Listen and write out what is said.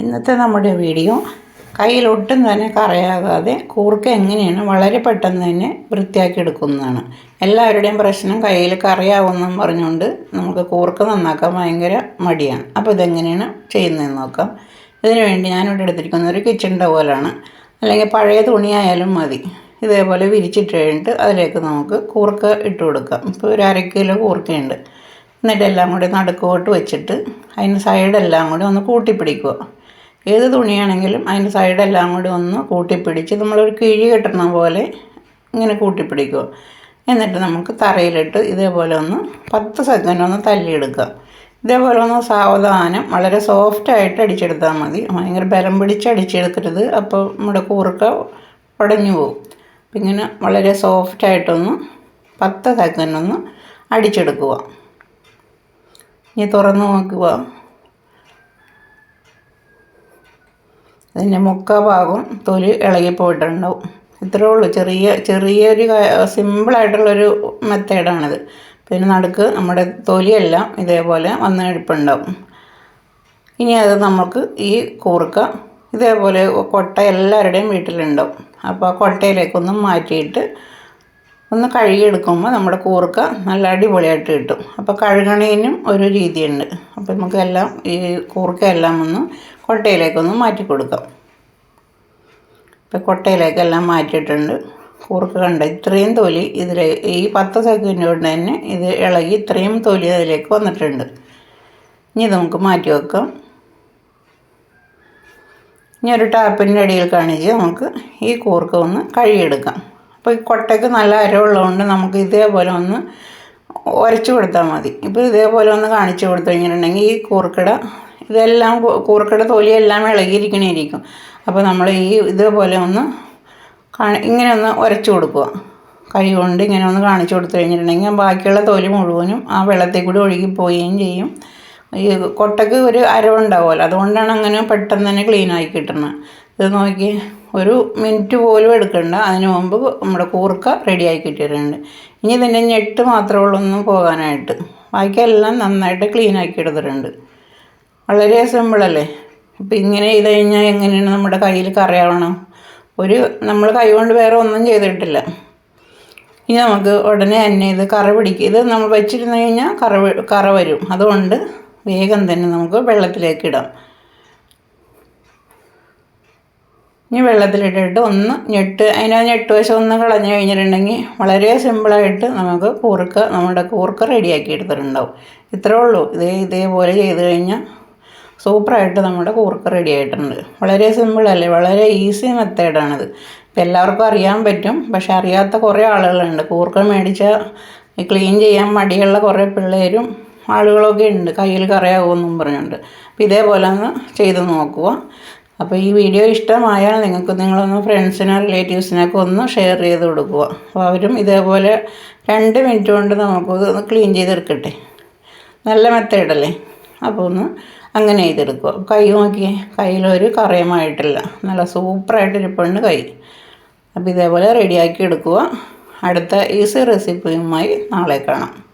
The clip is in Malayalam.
ഇന്നത്തെ നമ്മുടെ വീഡിയോ കയ്യിലൊട്ടും തന്നെ കറയാകാതെ കൂർക്ക എങ്ങനെയാണ് വളരെ പെട്ടെന്ന് തന്നെ വൃത്തിയാക്കി എടുക്കുന്നതാണ്. എല്ലാവരുടെയും പ്രശ്നം കയ്യിൽ കറിയാവുമെന്നും പറഞ്ഞുകൊണ്ട് നമുക്ക് കൂർക്ക നന്നാക്കാൻ ഭയങ്കര മടിയാണ്. അപ്പോൾ ഇതെങ്ങനെയാണ് ചെയ്യുന്നതെന്ന് നോക്കാം. ഇതിനുവേണ്ടി ഞാനിവിടെ എടുത്തിരിക്കുന്ന ഒരു കിച്ചൺ ടവലാണ് അല്ലെങ്കിൽ പഴയ തുണിയായാലും മതി. ഇതേപോലെ വിരിച്ചിട്ട് കഴിഞ്ഞിട്ട് അതിലേക്ക് നമുക്ക് കൂർക്ക ഇട്ട് കൊടുക്കാം. ഇപ്പോൾ ഒരു അര കിലോ കൂർക്കയുണ്ട്. എന്നിട്ട് എല്ലാം കൂടി നടുക്കോട്ട് വെച്ചിട്ട് അതിന് സൈഡെല്ലാം കൂടി ഒന്ന് കൂട്ടിപ്പിടിക്കുക. ഏത് തുണിയാണെങ്കിലും അതിന്റെ സൈഡെല്ലാം കൂടി ഒന്ന് കൂട്ടിപ്പിടിച്ച് നമ്മളൊരു കിഴി കെട്ടണ പോലെ ഇങ്ങനെ കൂട്ടിപ്പിടിക്കുക. എന്നിട്ട് നമുക്ക് തറയിലിട്ട് ഇതേപോലെ ഒന്ന് പത്ത് സെക്കൻഡ് ഒന്ന് തല്ലിയെടുക്കുക. ഇതേപോലെ ഒന്ന് സാവധാനം വളരെ സോഫ്റ്റായിട്ട് അടിച്ചെടുത്താൽ മതി. ഭയങ്കര ബലം പിടിച്ച് അടിച്ചെടുക്കരുത്. അപ്പോൾ നമ്മുടെ കൂർക്ക ഉടഞ്ഞു പോകും അപ്പം ഇങ്ങനെ വളരെ സോഫ്റ്റായിട്ടൊന്ന് പത്ത് സെക്കൻഡ് ഒന്ന് അടിച്ചെടുക്കുക. ഇനി തുറന്ന് നോക്കുക. അതിന്റെ മുക്കാ ഭാഗം തൊലി ഇളകി ഇളകിപ്പോയിട്ടുണ്ടാവും ഇത്രേ ഉള്ളൂ. ചെറിയ ചെറിയൊരു സിമ്പിളായിട്ടുള്ളൊരു മെത്തേഡാണിത്. പിന്നെ നടുക്ക് നമ്മുടെ തൊലിയെല്ലാം ഇതേപോലെ വന്ന് എടുപ്പുണ്ടാവും ഇനി അത് നമുക്ക് ഈ കൂർക്ക ഇതേപോലെ കൊട്ട എല്ലാവരുടെയും വീട്ടിലുണ്ടാവും. അപ്പോൾ ആ കൊട്ടയിലേക്കൊന്ന് മാറ്റിയിട്ട് ഒന്ന് കഴുകിയെടുക്കുമ്പോൾ നമ്മുടെ കൂർക്ക നല്ല അടിപൊളിയായിട്ട് കിട്ടും. അപ്പോൾ കഴുകണേനും ഒരു രീതിയുണ്ട്. അപ്പോൾ നമുക്കെല്ലാം ഈ കൂർക്കയെല്ലാം ഒന്ന് കൊട്ടയിലേക്കൊന്ന് മാറ്റി കൊടുക്കാം. ഇപ്പോൾ കൊട്ടയിലേക്കെല്ലാം മാറ്റിയിട്ടുണ്ട്. കൂർക്ക് കണ്ട? ഇത്രയും തൊലി ഇതിൽ ഈ പത്ത് സെക്കൻഡ് കൊണ്ട് തന്നെ ഇത് ഇളകി ഇത്രയും തൊലി അതിലേക്ക് വന്നിട്ടുണ്ട്. ഇനി ഇത് നമുക്ക് മാറ്റി വെക്കാം. ഇനി ഒരു ടാപ്പിന്റെ അടിയിൽ കാണിച്ച് നമുക്ക് ഈ കൂർക്ക ഒന്ന് കഴുകിയെടുക്കാം. അപ്പോൾ ഈ കൊട്ടയ്ക്ക് നല്ല അരവുള്ളതുകൊണ്ട് നമുക്ക് ഇതേപോലെ ഒന്ന് ഉരച്ചു കൊടുത്താൽ മതി. ഇപ്പോൾ ഇതേപോലെ ഒന്ന് കാണിച്ചു കൊടുത്തു കഴിഞ്ഞിട്ടുണ്ടെങ്കിൽ ഈ കൂർക്കട ഇതെല്ലാം കൂർക്കയുടെ തൊലിയെല്ലാം ഇളകിയിരിക്കണേയിരിക്കും അപ്പോൾ നമ്മൾ ഈ ഇതുപോലെ ഒന്ന് ഇങ്ങനെ ഒന്ന് ഉരച്ചു കൊടുക്കുക. കൈ കൊണ്ട് ഇങ്ങനെ ഒന്ന് കാണിച്ചു കൊടുത്തു കഴിഞ്ഞിട്ടുണ്ടെങ്കിൽ ബാക്കിയുള്ള തൊലി മുഴുവനും ആ വെള്ളത്തിൽ കൂടി ഒഴുകി പോവുകയും ചെയ്യും. ഈ കൊട്ടക്ക് ഒരു അരവുണ്ടാവുമല്ലോ അതുകൊണ്ടാണ് അങ്ങനെ പെട്ടെന്ന് തന്നെ ക്ലീനായി കിട്ടുന്നത് ഇത് നോക്കി ഒരു മിനിറ്റ് പോലും എടുക്കണ്ട. അതിന് മുമ്പ് നമ്മുടെ കൂർക്ക റെഡിയായി കിട്ടിയിട്ടുണ്ട്. ഇനി ഇതിന്റെ ഞെട്ട് മാത്രമേ ഉള്ളൂ ഒന്ന് പോകാനായിട്ട്. ബാക്കിയെല്ലാം നന്നായിട്ട് ക്ലീൻ ആക്കി എടുത്തിട്ടുണ്ട്. വളരെ സിമ്പിളല്ലേ ഇപ്പം ഇങ്ങനെ ചെയ്ത് കഴിഞ്ഞാൽ എങ്ങനെയാണ് നമ്മുടെ കയ്യിൽ കറിയാവണം ഒരു നമ്മൾ കൈ കൊണ്ട് വേറെ ഒന്നും ചെയ്തിട്ടില്ല. ഇനി നമുക്ക് ഉടനെ തന്നെ ഇത് കറ പിടിക്കും ഇത് നമ്മൾ വെച്ചിരുന്ന് കഴിഞ്ഞാൽ കറ കറ വരും. അതുകൊണ്ട് വേഗം തന്നെ നമുക്ക് വെള്ളത്തിലേക്ക് ഇടാം. ഇനി വെള്ളത്തിലിട്ടിട്ട് ഒന്ന് ഞെട്ട് അതിനെ ഞെട്ട് വശം ഒന്ന് കളഞ്ഞു കഴിഞ്ഞിട്ടുണ്ടെങ്കിൽ വളരെ സിമ്പിളായിട്ട് നമുക്ക് കൂർക്ക നമ്മുടെ കൂർക്ക റെഡിയാക്കി എടുത്തിട്ടുണ്ടാവും. ഇത്രേ ഉള്ളൂ. ഇതേ ഇതേപോലെ ചെയ്ത് കഴിഞ്ഞാൽ സൂപ്പറായിട്ട് നമ്മുടെ കൂർക്ക് റെഡി ആയിട്ടുണ്ട്. വളരെ സിമ്പിളല്ലേ വളരെ ഈസി മെത്തേഡാണിത് ഇപ്പം എല്ലാവർക്കും അറിയാൻ പറ്റും. പക്ഷെ അറിയാത്ത കുറേ ആളുകളുണ്ട്. കൂർക്ക മേടിച്ച ക്ലീൻ ചെയ്യാൻ മടിയുള്ള കുറേ പിള്ളേരും ആളുകളൊക്കെ ഉണ്ട്. കയ്യിൽ കറിയാവുമെന്നും പറഞ്ഞുകൊണ്ട്. അപ്പോൾ ഇതേപോലെ ഒന്ന് ചെയ്ത് നോക്കുക. അപ്പോൾ ഈ വീഡിയോ ഇഷ്ടമായാൽ നിങ്ങൾക്ക് നിങ്ങളൊന്ന് ഫ്രണ്ട്സിനോ റിലേറ്റീവ്സിനൊക്കെ ഒന്ന് ഷെയർ ചെയ്ത് കൊടുക്കുക. അപ്പോൾ അവരും ഇതേപോലെ രണ്ട് മിനിറ്റ് കൊണ്ട് നമുക്കത് ക്ലീൻ ചെയ്തെടുക്കട്ടെ. നല്ല മെത്തേഡല്ലേ അപ്പോൾ ഒന്ന് അങ്ങനെ ചെയ്തെടുക്കുക. കൈ നോക്കിയേ കയ്യിലൊരു കറയമായിട്ടില്ല. നല്ല സൂപ്പറായിട്ടിരിപ്പുണ്ട് കൈ. അപ്പോൾ ഇതേപോലെ റെഡിയാക്കി എടുക്കുക. അടുത്ത ഈസി റെസിപ്പിയുമായി നാളെ കാണാം.